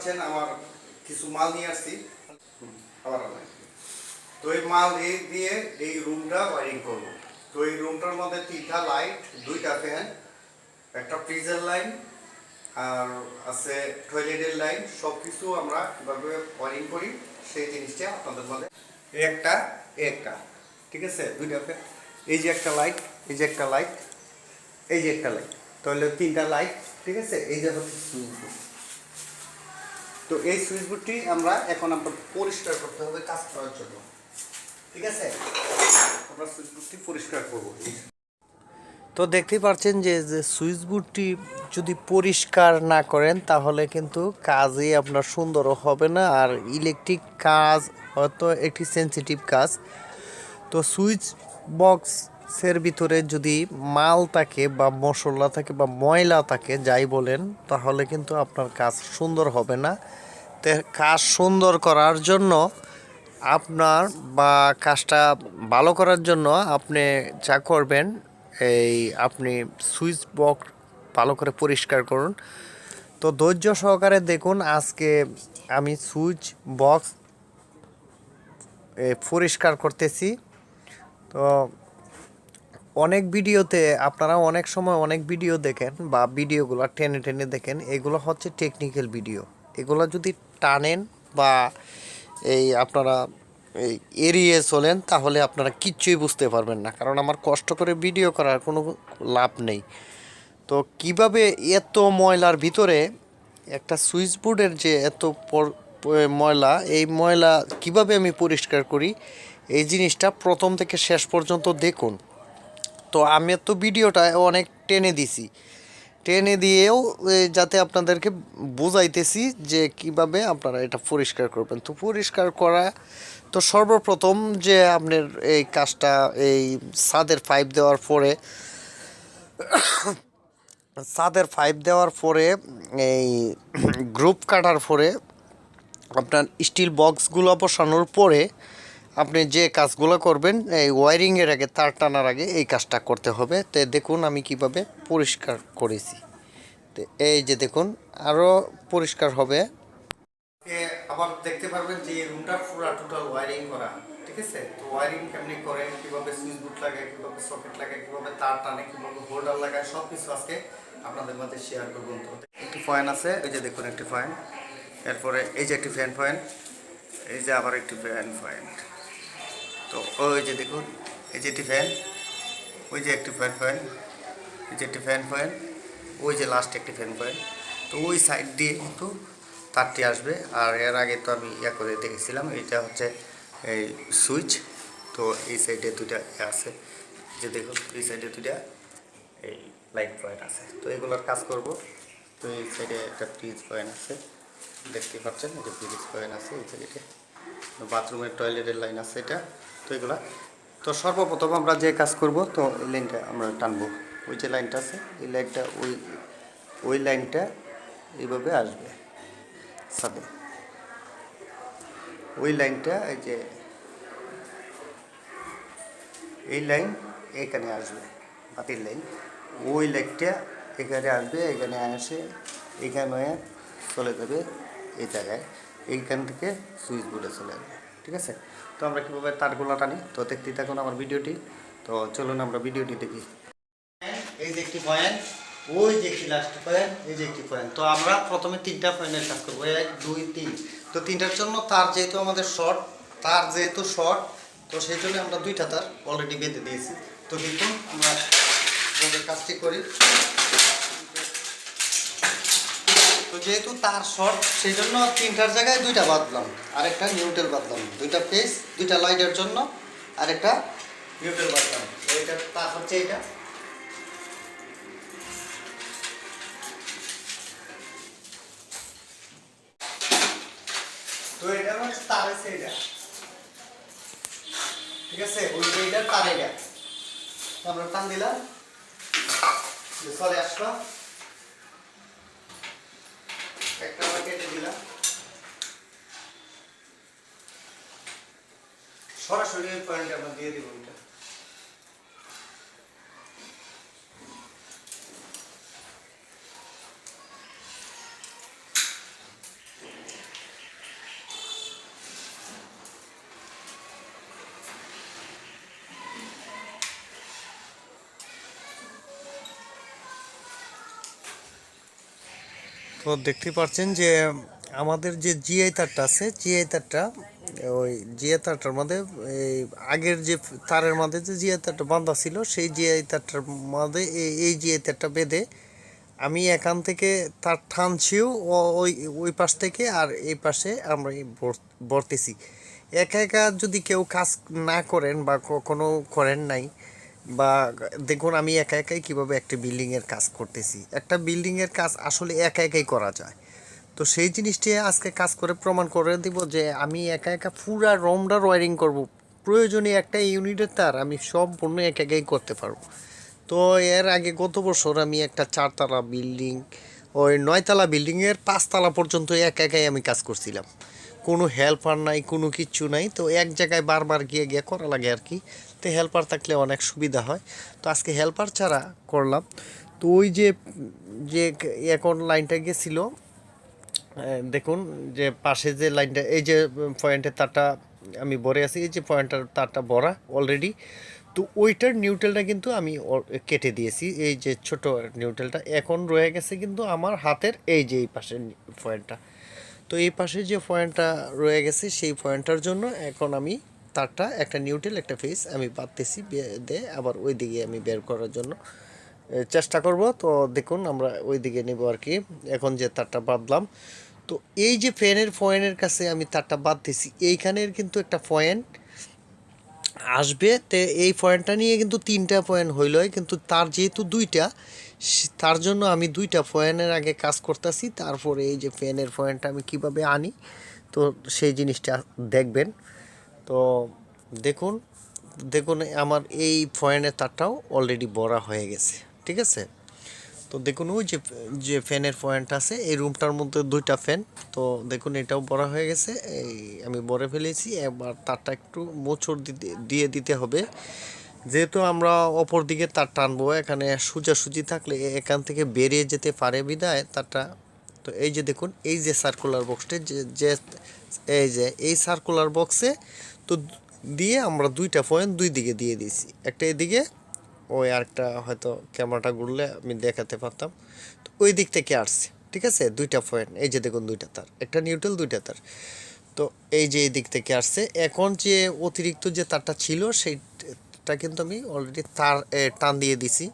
পাচ্ছেন, আমার কিছু মাল নিয়ে আসছি। তো এই মাল দিয়ে দিয়ে এই রুমটা ওয়ারিং করব। তো এই রুমটার মধ্যে তিনটা লাইট দুইটা ফ্যান একটা ফ্রিজের লাইন আর আছে টয়লেটের লাইন সব কিছু আমরা কীভাবে ওয়ারিং করি, সেই জিনিসটা আপনাদের মধ্যে। একটা একটা, ঠিক আছে? দুইটা ফ্যান এই যে একটা লাইট এই যে একটা লাইট এই যে একটা লাইট তাহলে তিনটা লাইট ঠিক আছে? এই যে হচ্ছে তো এই সুইচ বোর্ডটি আমরা এখন আমরা পরিষ্কার করতে হবে কাজ করার জন্য। ঠিক আছে? আমরা সুইচ বোর্ডটি পরিষ্কার করব। তো দেখতেই পাচ্ছেন যে যে সুইচ বোর্ডটি যদি পরিষ্কার না করেন, তাহলে কিন্তু কাজই আপনার সুন্দরও হবে না। আর ইলেকট্রিক কাজ হয়তো একটি সেন্সিটিভ কাজ। তো সুইচ বক্সের ভিতরে যদি মাল থাকে বা মশলা থাকে বা ময়লা থাকে, যাই বলেন, তাহলে কিন্তু আপনার কাজ সুন্দর হবে না। কাজ সুন্দর করার জন্য আপনার বা কাজটা ভালো করার জন্য আপনি যা করবেন, এই আপনি সুইচ বক্স ভালো করে পরিষ্কার করুন। তো ধৈর্য সহকারে দেখুন, আজকে আমি সুইচ বক্স পরিষ্কার করতেছি। তো অনেক ভিডিওতে আপনারা অনেক সময় অনেক ভিডিও দেখেন বা ভিডিওগুলো টেনে টেনে দেখেন, এগুলো হচ্ছে টেকনিক্যাল ভিডিও এগুলো যদি টানেন বা এই আপনারা এই এড়িয়ে চলেন, তাহলে আপনারা কিচ্ছুই বুঝতে পারবেন না। কারণ আমার কষ্ট করে ভিডিও করার কোনো লাভ নেই। তো কীভাবে এত ময়লার ভিতরে একটা সুইচ বোর্ডের যে এত ময়লা, এই ময়লা কীভাবে আমি পরিষ্কার করি, এই জিনিসটা প্রথম থেকে শেষ পর্যন্ত দেখুন। তো আমি তো ভিডিওটা অনেক টেনে দিছি। টেনে দিয়েও যাতে আপনাদেরকে বুঝাইতেছি যে কীভাবে আপনারা এটা পরিষ্কার করবেন। তো পরিষ্কার করা, তো সর্বপ্রথম যে আপনার এই কাজটা, এই ছাদের পাইপ দেওয়ার পরে ছাদের পাইপ দেওয়ার পরে, এই গ্রুপ কাটার পরে, আপনার স্টিল বক্সগুলো বসানোর পরে আপনি যে কাজগুলো করবেন, এই ওয়ারিংয়ের আগে, তার টানার আগে এই কাজটা করতে হবে। তো দেখুন আমি কীভাবে পরিষ্কার করেছি। তো এই যে দেখুন আরও পরিষ্কার হবে। আবার দেখতে পারবেন যে এই রুমটা পুরো টোটাল ওয়ারিং করা, ঠিক আছে? তো ওয়ারিং কেমনি করে, কীভাবে সুইচ বোর্ড লাগে, কীভাবে সকেট লাগে, কীভাবে তার টানে, কীভাবে হোল্ডার লাগায় সব কিছু আজকে আপনাদের মধ্যে শেয়ার করব তো একটি ফ্যান আছে, এই যে দেখুন একটি ফ্যান এরপরে এই যে একটি ফ্যান ফ্যান এই যে আবার একটি ফ্যান ফ্যান তো ওই যে দেখুন, এই যেটি ফ্যান ওই যে একটি ফ্যান ফ্যান এই যে একটি ফ্যান ফ্যান ওই যে লাস্ট একটি ফ্যান ফ্যান তো ওই সাইড দিয়ে কিন্তু তারটি আসবে। আর এর আগে তো আমি ইয়া করে দেখেছিলাম, এটা হচ্ছে এই সুইচ তো এই সাইডে ইয়ে আছে। যে দেখুন, এই সাইডে দুইটা এই লাইট পয়েন্ট আছে। তো এগুলোর কাজ করব। তো এই সাইডে একটা ফ্রিজ পয়েন্ট আছে, দেখতে পাচ্ছেন? এটা ফ্রিজ পয়েন্ট আছে, এই সাইডে বাথরুমের টয়লেটের লাইন আছে এটা। তো এগুলা। তো সর্বপ্রথম আমরা যে কাজ করব, তো এই লাইনটা আমরা টানবো। ওই যে লাইনটা আছে, এই লাইনটা ওই ওই লাইনটা এইভাবে আসবে। সাথে। ওই লাইনটা এই যে, এই লাইন এখানে আসবে, বাতির লাইন। ওই লাইনটা এখানে আসবে, এখানে আসে, এখানে চলে যাবে এই জায়গায়। এইখান থেকে সুইচ বোর্ডে চলে যাবে, ঠিক আছে? তো আমরা কীভাবে তারগুলো টানি? তো দেখতেই থাকুন আমার ভিডিওটি। তো চলুন আমরা ভিডিওটি দেখি। এই যে একটি পয়েন্ট ওই যে একটি লাস্ট পয়েন্ট এই যে একটি পয়েন্ট তো আমরা প্রথমে তিনটা পয়েন্টের কাজ করব। এক, দুই, তিন। তো তিনটার জন্য তার যেহেতু আমাদের শর্ট তার যেহেতু শর্ট তো সেই জন্য আমরা দুইটা তার অলরেডি বেঁধে দিয়েছি। তো দেখুন আমরা কাজটি করি। তো যেহেতু তার শর্ট সেই জন্য তিনটার জায়গায় দুইটা বাঁধলাম। আরেকটা নিউট্রেল বাঁধলাম। দুইটা পেস দুইটা লাইটের জন্য আরেকটা নিউট্রেল বাঁধলাম। এইটা তার হচ্ছে এইটা তো এটা হচ্ছে তার আছে এটা। ঠিক আছে? ওই যে এটা, তার এটা। আমরা টান দিলাম। চলে আসলো। একটা আমরা কেটে দিলাম। সরাসরি পয়েন্টে আমরা দিয়ে দিব এটা। তো দেখতে পাচ্ছেন যে আমাদের যে জিআই তারটা আছে, জিআই তারটা, ওই জিআই তারটার মধ্যে, এই আগের যে তারের মধ্যে যে জিআই তারটা বাঁধা ছিল, সেই জিআই তারটার মধ্যে এই- এই জিআই তারটা বেঁধে আমি এখান থেকে তার টানছিও ওই ওই পাশ থেকে আর এই পাশে আমরা বর্তেছি একা একা যদি কেউ কাজ না করেন বা কখনো করেন নাই বা দেখুন, আমি একা একাই কীভাবে একটা বিল্ডিংয়ের কাজ করতেছি? একটা বিল্ডিংয়ের কাজ আসলে একা একাই করা যায়। তো সেই জিনিসটি আজকে কাজ করে প্রমাণ করে দিব যে আমি একা একা পুরা রোমটা ওয়ারিং করব। প্রয়োজনীয় একটা ইউনিটের তার আমি সম্পূর্ণ একা একাই করতে পারব। তো এর আগে গত বছর আমি একটা চারতলা বিল্ডিং, ওই নয়তলা বিল্ডিংয়ের পাঁচতলা পর্যন্ত একা একাই আমি কাজ করছিলাম। কোনো হেল্পার নাই, কোনো কিচ্ছু নাই। তো এক জায়গায় বারবার গিয়ে গিয়ে করা লাগে আর কি। তো হেল্পার থাকলে অনেক সুবিধা হয়। তো আজকে হেল্পার ছাড়া করলাম। তো ওই যে যে এখন লাইনটা গেছিল দেখুন যে পাশে যে লাইনটা এই যে পয়েন্টের তারটা আমি ভরে আছি, এই যে পয়েন্টটার তারটা ভরা অলরেডি তো ওইটার নিউট্রেলটা কিন্তু আমি কেটে দিয়েছি। এই যে ছোট নিউট্রেলটা এখন রয়ে গেছে কিন্তু আমার হাতের এই যে এই পাশের পয়েন্টটা তো এই পাশে যে পয়েন্টটা রয়ে গেছে, সেই পয়েন্টটার জন্য এখন আমি তারটা, একটা নিউট্রেল, একটা ফেস, আমি বাঁধতেছি দে আবার ওই দিকে আমি বের করার জন্য চেষ্টা করব। তো দেখুন, আমরা ওই দিকে নেব আর কি। এখন যে তারটা বাঁধলাম, তো এই যে ফ্যানের পয়েন্টের কাছে আমি তারটা বাঁধতেছি, এইখানের কিন্তু একটা পয়েন্ট আসবে। তে এই পয়েন্টটা নিয়ে কিন্তু তিনটা পয়েন্ট হইলই, কিন্তু তার যেহেতু দুইটা তার জন্য আমি দুইটা পয়েন্টের আগে কাজ করতেছি। তারপরে এই যে ফ্যানের পয়েন্টটা আমি কীভাবে আনি, তো সেই জিনিসটা দেখবেন। তো দেখুন দেখুন আমার এই পয়েন্টের তারটাও অলরেডি বড়া হয়ে গেছে, ঠিক আছে? তো দেখুন ওই যে যে ফ্যানের পয়েন্ট আছে, এই রুমটার মধ্যে দুইটা ফ্যান, তো দেখুন এটাও বড় হয়ে গেছে, এই আমি বড়ে ফেলেছি, এবার তারটা একটু মোচড় দিয়ে দিতে হবে। যেহেতু আমরা অপর দিকে তার টানবো এখানে সোজাসুজি থাকলে এখান থেকে বেরিয়ে যেতে পারে বিদায় তারটা। তো এই যে দেখুন, এই যে সার্কুলার বক্সটা যে এই যে, এই সার্কুলার বক্সে তো দিয়ে আমরা দুইটা পয়েন্ট দুই দিকে দিয়ে দিয়েছি। একটা এদিকে, ওই আরেকটা হয়তো ক্যামেরাটা ঘুরলে আমি দেখাতে পারতাম। তো ওই দিক থেকে আসছে, ঠিক আছে? দুইটা পয়েন্ট এই যে দেখুন দুইটা তার, একটা নিউট্রাল দুইটা তার। তো এই যে এই দিক থেকে আসছে, এখন যে অতিরিক্ত যে তারটা ছিল, সেইটা কিন্তু আমি অলরেডি তার টান দিয়ে দিছি।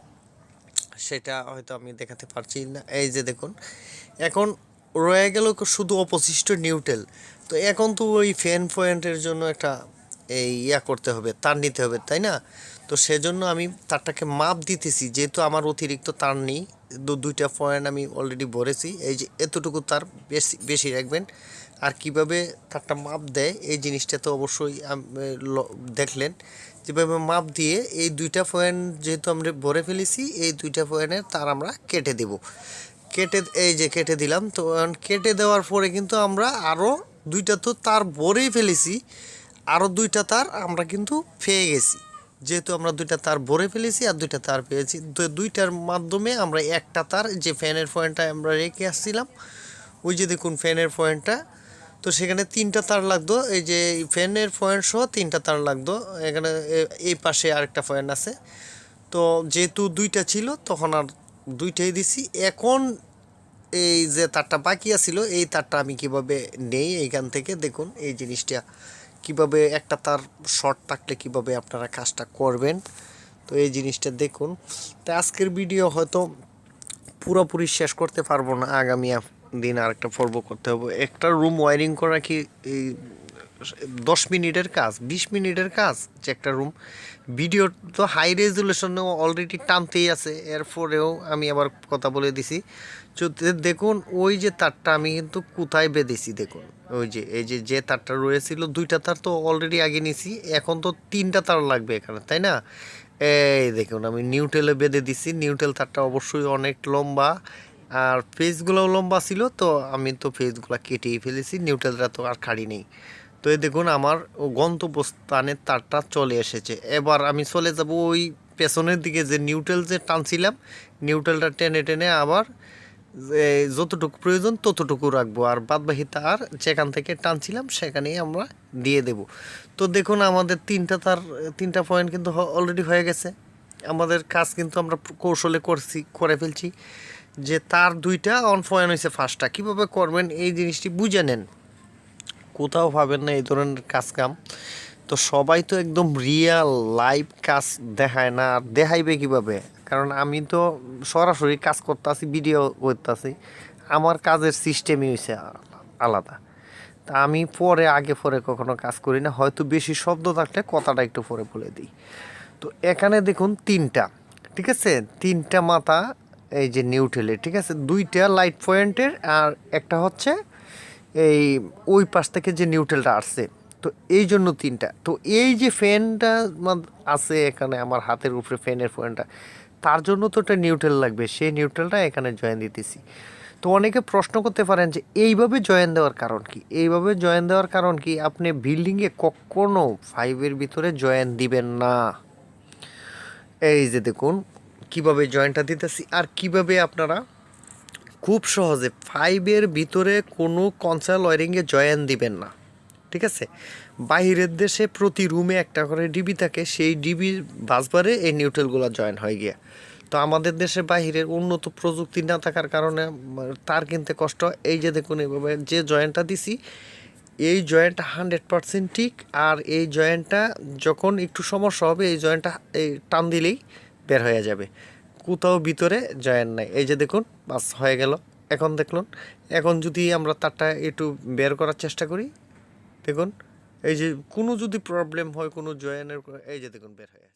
সেটা হয়তো আমি দেখাতে পারছি না। এই যে দেখুন, এখন রয়ে গেল শুধু অপশিষ্ট নিউট্রেল তো এখন তো ওই ফ্যান পয়েন্টের জন্য একটা, এই ইয়া করতে হবে, তার নিতে হবে, তাই না? তো সেজন্য আমি তারটাকে মাপ দিতেছি, যেহেতু আমার অতিরিক্ত তার নেই দুইটা পয়েন্ট আমি অলরেডি ভরেছি, এই যে এতটুকু তার বেশি বেশি রাখবেন। আর কীভাবে তারটা মাপ দেয়, এই জিনিসটা তো অবশ্যই দেখলেন। যেভাবে মাপ দিয়ে এই দুইটা পয়েন্ট যেহেতু আমরা ভরে ফেলেছি, এই দুইটা পয়েন্টের তার আমরা কেটে দেব। কেটে, এই যে কেটে দিলাম, তো কেটে দেওয়ার পরে কিন্তু আমরা আরও দুইটা তো তার ভরেই ফেলেছি আরও দুইটা তার আমরা কিন্তু পেয়ে গেছি। যেহেতু আমরা দুইটা তার ভরে ফেলেছি আর দুইটা তার পেয়েছি দুইটার মাধ্যমে আমরা একটা তার যে ফ্যানের পয়েন্টটা আমরা রেখে আসছিলাম, ওই যে দেখুন ফ্যানের পয়েন্টটা, তো সেখানে তিনটা তার লাগতো, এই যে ফ্যানের পয়েন্ট সহ তিনটা তার লাগতো, এখানে এই পাশে আরেকটা পয়েন্ট আছে। তো যেহেতু দুইটা ছিল, তখন আর দুইটাই দিছি। এখন এই যে তারটা বাকি আছিল, এই তারটা আমি কীভাবে নেই এইখান থেকে? দেখুন, এই জিনিসটা কীভাবে একটা তার শর্ট থাকলে কীভাবে আপনারা কাজটা করবেন? তো এই জিনিসটা দেখুন। তো আজকের ভিডিও হয়তো পুরোপুরি শেষ করতে পারব না, আগামী দিন আর একটা পর্ব করতে হবে। একটা রুম ওয়ারিং করা কি এই দশ মিনিটের কাজ, বিশ মিনিটের কাজ যে একটা রুম ভিডিও তো হাই রেজুলেশনে অলরেডি টানতেই আছে, এরপরেও আমি আবার কথা বলে দিছি। দেখুন, ওই যে তারটা আমি কিন্তু কোথায় বেঁধেছি দেখুন। ওই যে, এই যে যে তারটা রয়েছিল, দুইটা তার তো অলরেডি আগে নিছি, এখন তো তিনটা তার লাগবে এখানে, তাই না? এই দেখুন, আমি নিউটেলে বেঁধে দিছি নিউটেল তারটা অবশ্যই অনেক লম্বা। আর ফেসগুলোও লম্বা ছিল, তো আমি তো ফেসগুলো কেটেই ফেলেছি নিউটেলটা তো আর খাড়ি নেই। তো এই দেখুন, আমার গন্তব্যস্থানের তারটা চলে এসেছে। এবার আমি চলে যাব ওই পেছনের দিকে যে নিউট্রেল যে টানছিলাম নিউট্রেলটা টেনে টেনে আবার যতটুকু প্রয়োজন ততটুকু রাখব। আর বাদবাকি তার যেখান থেকে টানছিলাম সেখানেই আমরা দিয়ে দেব। তো দেখুন, আমাদের তিনটা তার, তিনটা পয়েন্ট কিন্তু অলরেডি হয়ে গেছে। আমাদের কাজ কিন্তু আমরা কৌশলে করছি, করে ফেলছি যে তার দুইটা অন পয়েন্ট হয়েছে ফার্স্টটা কীভাবে করবেন এই জিনিসটি বুঝে নেন। কোথাও পাবেন না এই ধরনের কাজ কাম তো সবাই তো একদম রিয়াল লাইভ কাজ দেখায় না, আর দেখাইবে কীভাবে? কারণ আমি তো সরাসরি কাজ করতেছি ভিডিও করতেছি। আমার কাজের সিস্টেমই হয়েছে আলাদা। তা আমি পরে, আগে পরে কখনো কাজ করি না। হয়তো বেশি শব্দ থাকলে কথাটা একটু পরে বলে দিই। তো এখানে দেখুন তিনটা, ঠিক আছে? তিনটা মাথা, এই যে নিউট্রেলের ঠিক আছে? দুইটা লাইট পয়েন্টের আর একটা হচ্ছে এই, ওই পাশ থেকে যে নিউট্রেলটা আসছে, তো এই জন্য তিনটা। তো এই যে ফ্যানটা আছে এখানে আমার হাতের উপরে ফ্যানের পয়েন্টটা তার জন্য তো একটা নিউট্রেল লাগবে। সেই নিউট্রেলটা এখানে জয়েন দিতেছি। তো অনেকে প্রশ্ন করতে পারেন যে, এইভাবে জয়েন দেওয়ার কারণ কি? এইভাবে জয়েন দেওয়ার কারণ কি? আপনি বিল্ডিংয়ে কখনো ফাইভের ভিতরে জয়েন দিবেন না। এই যে দেখুন, কীভাবে জয়েনটা দিতেছি আর কীভাবে আপনারা খুব সহজে ফাইভের ভিতরে কোনো কনসাল ওয়ারিংয়ে জয়েন দিবেন না, ঠিক আছে? বাইরের দেশে প্রতি রুমে একটা করে ডিবি থাকে, সেই ডিবি বাসবারে এই নিউট্রেলগুলো জয়েন হয়ে গিয়া। তো আমাদের দেশে বাহিরের উন্নত প্রযুক্তি না থাকার কারণে, তার কিনতে কষ্ট। এই যে দেখুন এইভাবে যে জয়েন্টটা দিছি, এই জয়েন্টটা হান্ড্রেড পারসেন্ট ঠিক, আর এই জয়েন্টটা যখন একটু সমস্যা হবে, এই জয়েন্টটা, এই টান দিলেই বের হয়ে যাবে। কোথাও ভিতরে জয়েন নাই এই যে দেখুন, বাস হয়ে গেল এখন দেখুন এখন যদি আমরা তারটা একটু বের করার চেষ্টা করি, দেখুন, এই যে কোনো যদি প্রবলেম হয়, কোনো জয়েনের, এই যে দেখুন, বের হয়ে।